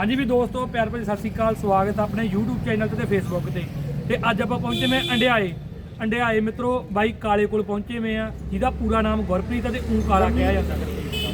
ਹਾਂਜੀ ਵੀ ਦੋਸਤੋ, ਪਿਆਰ ਭਰੀ ਸਤਿ ਸ਼੍ਰੀ ਅਕਾਲ, ਸਵਾਗਤ ਹੈ ਆਪਣੇ YouTube ਚੈਨਲ ਤੇ ਤੇ Facebook ਤੇ। ਤੇ ਅੱਜ ਆਪਾਂ ਪਹੁੰਚੇ ਮੈਂ ਅੰਡਿਆਏ ਅੰਡਿਆਏ ਮਿੱਤਰੋ, ਬਾਈ ਕਾਲੇ ਕੋਲ ਪਹੁੰਚੇ ਹੋਏ ਆ ਜਿਹਦਾ ਪੂਰਾ ਨਾਮ ਗੁਰਪ੍ਰੀਤ ਹੈ ਤੇ ਊਂ ਕਾਲਾ ਕਿਹਾ ਜਾਂਦਾ।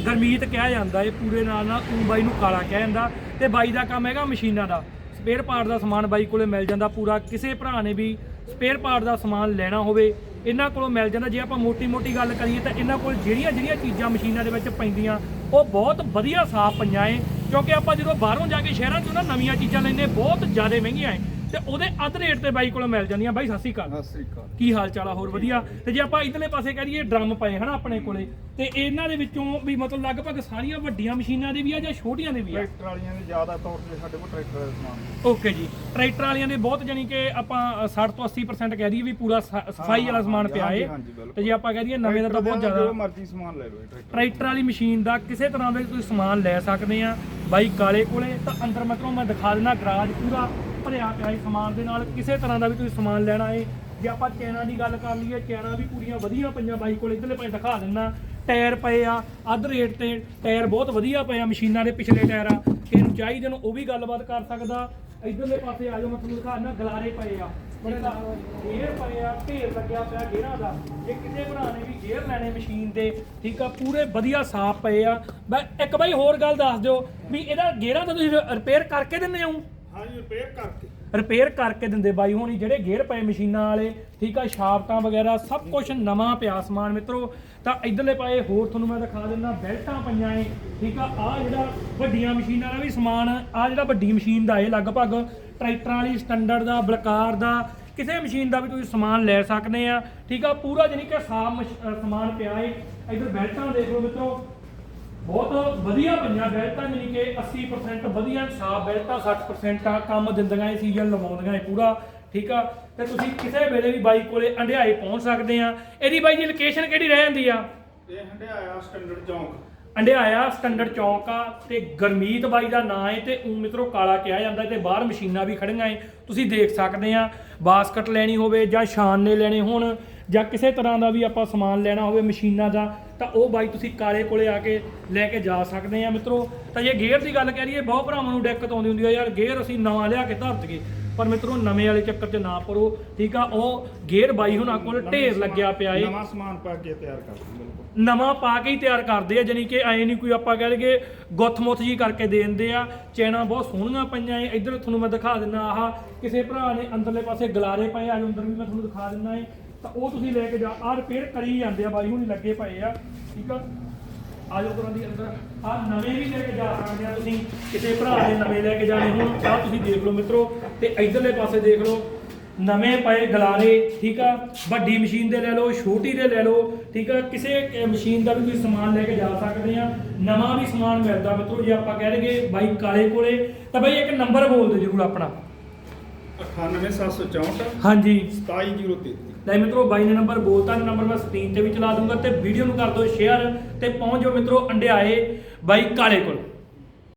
ਗਰਮੀਤ ਕਿਹਾ ਜਾਂਦਾ, ਇਹ ਪੂਰੇ ਨਾਲ ਨਾਲ ਊਂ ਬਾਈ ਨੂੰ ਕਾਲਾ ਕਿਹਾ ਜਾਂਦਾ। ਤੇ ਬਾਈ ਦਾ ਕੰਮ ਹੈਗਾ ਮਸ਼ੀਨਾਂ ਦਾ। ਸਪੇਅਰ ਪਾਰਟ ਦਾ ਸਮਾਨ ਬਾਈ ਕੋਲੇ ਮਿਲ ਜਾਂਦਾ ਪੂਰਾ। ਕਿਸੇ ਭਰਾ ਨੇ ਵੀ ਸਪੇਅਰ ਪਾਰਟ ਦਾ ਸਮਾਨ ਲੈਣਾ ਹੋਵੇ, ਇਹਨਾਂ ਕੋਲੋਂ ਮਿਲ ਜਾਂਦਾ। ਜੇ ਆਪਾਂ ਮੋਟੀ-ਮੋਟੀ ਗੱਲ ਕਰੀਏ ਤਾਂ ਇਹਨਾਂ ਕੋਲ ਜਿਹੜੀਆਂ ਜਿਹੜੀਆਂ ਚੀਜ਼ਾਂ ਮਸ਼ੀਨਾਂ ਦੇ ਵਿੱਚ ਪੈਂਦੀਆਂ, ਉਹ ਬਹੁਤ ਵਧੀਆ ਸਾਫ਼ ਪਈਆਂ ਏ। ਕਿਉਂਕਿ ਆਪਾਂ ਜਦੋਂ ਬਾਹਰੋਂ ਜਾ ਕੇ ਸ਼ਹਿਰਾਂ 'ਚੋਂ ਨਾ ਨਵੀਆਂ ਚੀਜ਼ਾਂ ਲੈਂਦੇ ਬਹੁਤ ਜ਼ਿਆਦਾ ਮਹਿੰਗੀਆਂ ਏ ਤੇ ਉਹਦੇ ਅੱਧ ਰੇਟ ਤੇ ਬਾਈ ਕੋਲੋਂ ਮਿਲ ਜਾਂਦੀਆਂ। ਬਾਈ ਸਤਿ ਸ਼੍ਰੀ ਅਕਾਲ। ਸਤਿ ਸ੍ਰੀ ਅਕਾਲ। ਕੀ ਹਾਲ ਚਾਲ ਆ? ਹੋਰ ਵਧੀਆ? ਤੇ ਜੇ ਆਪਾਂ ਇਧਰਲੇ ਪਾਸੇ ਕਰੀਏ ਡਰਮ ਪਏ ਹਨਾ ਆਪਣੇ ਕੋਲੇ। ਤੇ ਇਹਨਾਂ ਦੇ ਵਿੱਚੋਂ ਵੀ ਮਤਲਬ ਲਗਭਗ ਸਾਰੀਆਂ ਵੱਡੀਆਂ ਮਸ਼ੀਨਾਂ ਦੇ ਵੀ ਆ ਜਾਂ ਛੋਟੀਆਂ ਦੇ ਵੀ ਆ? ਟਰੈਕਟਰ ਵਾਲੀਆਂ ਦੇ ਜ਼ਿਆਦਾ ਤੌਰ ਤੇ ਸਾਡੇ ਕੋਲ ਟਰੈਕਟਰ ਦਾ ਸਮਾਨ ਓਕੇ ਜੀ। ਟਰੈਕਟਰ ਵਾਲਿਆਂ ਦੇ ਬਹੁਤ ਜਾਨੀ ਕਿ ਆਪਾਂ ਅ, 60 ਤੋਂ 80% ਕਹਿ ਦਈਏ ਵੀ ਪੂਰਾ ਸਫ਼ਾਈ ਵਾਲਾ ਸਮਾਨ ਪਿਆ ਏ। ਤੇ ਜੇ ਆਪਾਂ ਕਹਿ ਦਈਏ ਨਵੇਂ ਦਾ ਤਾਂ ਬਹੁਤ ਜੋ ਜ਼ਿਆਦਾ। ਮਰਜ਼ੀ ਸਮਾਨ ਲੈ ਲਓ ਟਰੈਕਟਰ ਵਾਲੀ ਮਸ਼ੀਨ ਦਾ ਕਿਸੇ ਤਰ੍ਹਾਂ ਦਾ ਤੁਸੀਂ ਸਮਾਨ ਲੈ ਸਕਦੇ ਆ। ਬਾਈ ਕਾਲੇ ਕੋਲੇ, ਤਾਂ ਅੰਦਰ ਮਤਲਬ ਮੈਂ ਦਿਖਾ ਦਿੰਦਾ ਗਰਾਜ ਪੂਰਾ ਭਰਿਆ ਪਿਆ ਹੈ ਸਮਾਨ ਦੇ ਨਾਲ। ਕਿਸੇ ਤਰ੍ਹਾਂ ਦਾ ਵੀ ਤੁਸੀਂ ਸਮਾਨ ਲੈਣਾ ਏ। ਜੇ ਆਪਾਂ ਚੈਨਾਂ ਦੀ ਗੱਲ ਕਰ ਲਈਏ, ਚੈਨਾਂ ਵੀ ਪੂਰੀਆਂ ਵਧੀਆ ਪਈਆਂ ਬਾਈ ਕੋਲੇ। ਇਧਰਲੇ ਪਾਸੇ ਦਿਖਾ ਦਿੰਦਾ, ਟਾਇਰ ਪਏ ਆ, ਅੱਧ ਰੇਟ ਤੇ ਟਾਇਰ ਬਹੁਤ ਵਧੀਆ ਪਏ ਆ ਮਸ਼ੀਨਾਂ ਦੇ ਪਿਛਲੇ ਟਾਇਰ। ਆ ਇਹਨੂੰ ਚਾਹੀਦੇ ਨੂੰ, ਉਹ ਵੀ ਗੱਲਬਾਤ ਕਰ ਸਕਦਾ। ਇਧਰਲੇ ਪਾਸੇ ਆ ਜਾਓ, ਮੈਂ ਤੁਹਾਨੂੰ ਦਿਖਾ ਗਲਾਰੇ ਪਏ ਆ। ਬੜੇ ਦਾ ਗੇਅਰ ਪਏ ਆ, ਢੇਰ ਲੱਗਿਆ ਪਿਆ ਗੇਅਰਾਂ ਦਾ। ਜੇ ਕਿਸੇ ਭਰਾ ਨੇ ਵੀ ਗੇਅਰ ਲੈਣੇ ਮਸ਼ੀਨ ਦੇ, ਠੀਕ ਆ, ਪੂਰੇ ਵਧੀਆ ਸਾਫ਼ ਪਏ ਆ। ਬਈ ਇੱਕ ਬਾਈ ਹੋਰ ਗੱਲ ਦੱਸ ਦਿਓ, ਵੀ ਇਹਦਾ ਗੇਅਰਾਂ ਤਾਂ ਤੁਸੀਂ ਰਿਪੇਅਰ ਕਰਕੇ ਦਿੰਦੇ ਹੋ? ਹਾਂਜੀ ਰਿਪੇਅਰ ਕਰਕੇ। ਰਿਪੇਅਰ ਕਰਕੇ ਦਿੰਦੇ ਬਾਈ ਹੋਣੀ ਜਿਹੜੇ ਗੇਅਰ ਪਏ ਮਸ਼ੀਨਾਂ ਵਾਲੇ, ਠੀਕ ਆ ਸ਼ਾਫਟਾਂ ਵਗੈਰਾ, ਸਭ ਕੁਝ ਨਵਾਂ ਪਿਆ ਸਮਾਨ ਮਿੱਤਰੋ। ਤਾਂ ਇਧਰਲੇ ਪਾਏ ਹੋਰ ਤੁਹਾਨੂੰ ਮੈਂ ਦਿਖਾ ਦਿੰਦਾ, ਬੈਲਟਾਂ ਪਈਆਂ ਏ, ਠੀਕ ਆ ਆ ਜਿਹੜਾ ਵੱਡੀਆਂ ਮਸ਼ੀਨਾਂ ਦਾ ਵੀ ਸਮਾਨ ਆ ਜਿਹੜਾ ਵੱਡੀ ਮਸ਼ੀਨ ਦਾ ਇਹ ਲਗਭਗ, ਟਰੈਕਟਰਾਂ ਵਾਲੀ ਸਟੈਂਡਰਡ ਦਾ, ਬਲਕਾਰ ਦਾ, ਕਿਸੇ ਮਸ਼ੀਨ ਦਾ ਵੀ ਤੁਸੀਂ ਸਮਾਨ ਲੈ ਸਕਦੇ ਆ, ਠੀਕ ਆ, ਪੂਰਾ ਜਾਨੀ ਕਿ ਸਾਫ਼ ਮਸ਼- ਸਮਾਨ ਪਿਆ ਏ। ਇਧਰ ਬੈਲਟਾਂ ਦੇਖ ਲਓ ਮਿੱਤਰੋ ਬਹੁਤ ਵਧੀਆ ਪਈਆਂ ਬੈਲਟਾਂ ਜਾਨੀ ਕਿ 80% ਵਧੀਆ ਸਾਫ਼ ਬੈਲਟਾਂ 60% ਆ ਕੰਮ ਦਿੰਦੀਆਂ ਇਹ ਸੀਜ਼ਨ ਲਵਾਉਂਦੀਆਂ ਇਹ ਪੂਰਾ ਠੀਕ ਆ? ਤੇ ਤੁਸੀਂ ਕਿਸੇ ਵੇਲੇ ਵੀ ਬਾਈ ਕੋਲੇ ਅੰਡਿਆਏ ਪਹੁੰਚ ਸਕਦੇ ਆ। ਇਹਦੀ ਬਾਈ ਦੀ ਲੋਕੇਸ਼ਨ ਕਿਹੜੀ ਰਹਿ ਜਾਂਦੀ ਆ? ਇਹ ਹੰਡਿਆਇਆ ਸਟੈਂਡਰਡ ਚੌਂਕ। ਅੰਡਿਆਇਆ ਸਟੈਂਡਰਡ ਚੌਂਕ ਆ ਤੇ ਗਰਮੀਤ ਬਾਈ ਦਾ ਨਾਂ ਹੈ ਤੇ ਊਂ ਮਿੱਤਰੋ ਕਾਲਾ ਕਿਹਾ ਜਾਂਦਾ ਤੇ ਬਾਹਰ ਮਸ਼ੀਨਾਂ ਵੀ ਖੜੀਆਂ ਏ। ਤੁਸੀਂ ਦੇਖ ਸਕਦੇ ਆ ਬਾਸਕਟ ਲੈਣੀ ਹੋਵੇ ਜਾਂ ਸ਼ਾਨ ਨੇ ਲੈਣੇ ਹੋਣ ਜਾਂ ਕਿਸੇ ਤਰ੍ਹਾਂ ਦਾ ਵੀ ਆਪਾਂ ਸਮਾਨ ਲੈਣਾ ਹੋਵੇ ਮਸ਼ੀਨਾਂ ਦਾ ਤਾਂ ਉਹ ਬਾਈ ਤੁਸੀਂ ਕਾਲੇ ਕੋਲੇ ਆ ਕੇ ਲੈ ਕੇ ਜਾ ਸਕਦੇ ਆ ਮਿੱਤਰੋ। ਤਾਂ ਜੇ ਗੇਅਰ ਦੀ ਗੱਲ ਕਰੀਏ ਬਹੁਤ ਭਰਾਵਾਂ ਨੂੰ ਦਿੱਕਤ ਆਉਂਦੀ ਹੁੰਦੀ ਆ ਯਾਰ ਗੇਅਰ ਅਸੀਂ ਨਵਾਂ ਲਿਆ ਕੇ ਧਰ ਦਈਏ। ਪਰ ਮਿੱਤਰੋ ਨਵੇਂ ਵਾਲੇ ਚੱਕਰ 'ਚ ਨਾ ਪਰੋ ਠੀਕ ਆ? ਉਹ ਗੇਅਰ ਬਾਈ ਹੁਣਾਂ ਕੋਲ ਢੇਰ ਲੱਗਿਆ ਪਿਆ ਏ। ਨਵਾਂ ਸਮਾਨ ਪਾ ਕੇ ਤਿਆਰ ਕਰਦੇ ਬਿਲਕੁਲ ਨਵਾਂ ਪਾ ਕੇ ਹੀ ਤਿਆਰ ਕਰਦੇ ਆ ਜਾਨੀ ਕਿ ਐ ਨਹੀਂ ਕੋਈ ਆਪਾਂ ਕਹਿ ਲਈਏ ਗੁੱਥ-ਮੁੱਥ ਜੀ ਕਰਕੇ ਦੇ ਦਿੰਦੇ ਆ। ਚੈਨਾ ਬਹੁਤ ਸੋਹਣੀਆਂ ਪਈਆਂ ਏ। ਇੱਧਰ ਤੁਹਾਨੂੰ ਮੈਂ ਦਿਖਾ ਦਿੰਨਾ ਆਹ ਕਿਸੇ ਭਰਾ ਨੇ ਅੰਦਰਲੇ ਪਾਸੇ ਗਲਾਰੇ ਪਏ ਆ ਅੰਦਰ ਵੀ ਮੈਂ ਤੁਹਾਨੂੰ ਦਿਖਾ ਦਿੰਨਾ ਏ। ਤਾਂ ਉਹ ਤੁਸੀਂ ਲੈ ਕੇ ਜਾ ਆਹ ਰਿਪੇਅਰ ਕਰੀ ਜਾਂਦੇ ਆ ਬਾਈ ਹੁਣੀ ਲੱਗੇ ਪਏ ਆ ਠੀਕ ਆ? ਆਜੋ ਕਰਾਂ ਦੀ ਅੰਦਰ। ਆ ਨਵੇਂ ਵੀ ਲੈ ਕੇ ਜਾ ਸਕਦੇ ਆ ਤੁਸੀਂ ਕਿਸੇ ਭਰਾ ਨੇ ਨਵੇਂ ਲੈ ਕੇ ਜਾਣੇ ਹੋਣ ਆਹ ਤੁਸੀਂ ਦੇਖ ਲਓ ਮਿੱਤਰੋ ਤੇ ਇੱਧਰਲੇ ਪਾਸੇ ਦੇਖ ਲਓ ਨਵੇਂ ਪਏ ਗਲਾਰੇ ਠੀਕ ਆ? ਵੱਡੀ ਮਸ਼ੀਨ ਦੇ ਲੈ ਲਓ ਛੋਟੀ ਦੇ ਲੈ ਲਓ ਠੀਕ ਆ? ਕਿਸੇ ਮਸ਼ੀਨ ਦਾ ਵੀ ਤੁਸੀਂ ਸਮਾਨ ਲੈ ਕੇ ਜਾ ਸਕਦੇ ਆ। ਨਵਾਂ ਵੀ ਸਮਾਨ ਮਿਲਦਾ ਮਿੱਤਰੋ ਜੇ ਆਪਾਂ ਕਹਿ ਲਈਏ ਬਾਈ ਕਾਲੇ ਕੋਲੇ ਤਾਂ ਬਾਈ ਇੱਕ ਨੰਬਰ ਬੋਲ ਦਿਓ ਜਰੂਰ ਆਪਣਾ। 98764 ਹਾਂਜੀ। 27033 ਲੈ ਮਿੱਤਰੋ, ਬਾਈ ਨੇ ਨੰਬਰ ਬੋਲਤਾ ਨੰਬਰ ਮੈਂ ਸਕਰੀਨ ਤੇ ਵੀ ਚਲਾ ਦੂੰਗਾ ਤੇ ਵੀਡੀਓ ਨੂੰ ਕਰ ਦਿਓ ਸ਼ੇਅਰ ਤੇ ਪਹੁੰਚ ਜਾਓ ਮਿੱਤਰੋ ਅੰਡਿਆਏ ਬਾਈ ਕਾਲੇ ਕੋਲ।